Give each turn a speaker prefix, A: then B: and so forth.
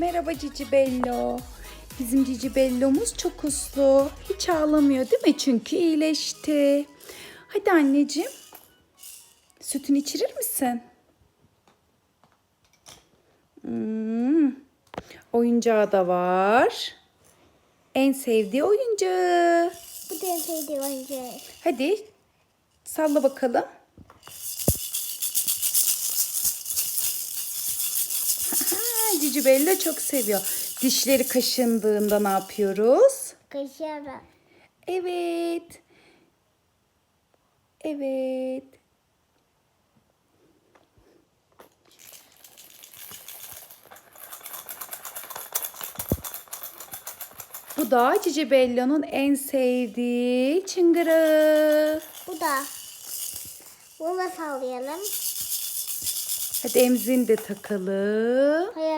A: Merhaba Cici Bello. Bizim Cici Bello'muz çok uslu. Hiç ağlamıyor değil mi? Çünkü iyileşti. Hadi anneciğim. Sütünü içirir misin? Hmm. Oyuncağı da var. En sevdiği oyuncağı.
B: Bu da en sevdiğim oyuncak.
A: Hadi salla bakalım. Cici Bello çok seviyor. Dişleri kaşındığında ne yapıyoruz?
B: Kaşıyorum.
A: Evet. Evet. Bu da Cici Bello'nun en sevdiği çıngırağı.
B: Bu da. Bunu da sallayalım.
A: Hadi emzini de takalım.
B: Hayır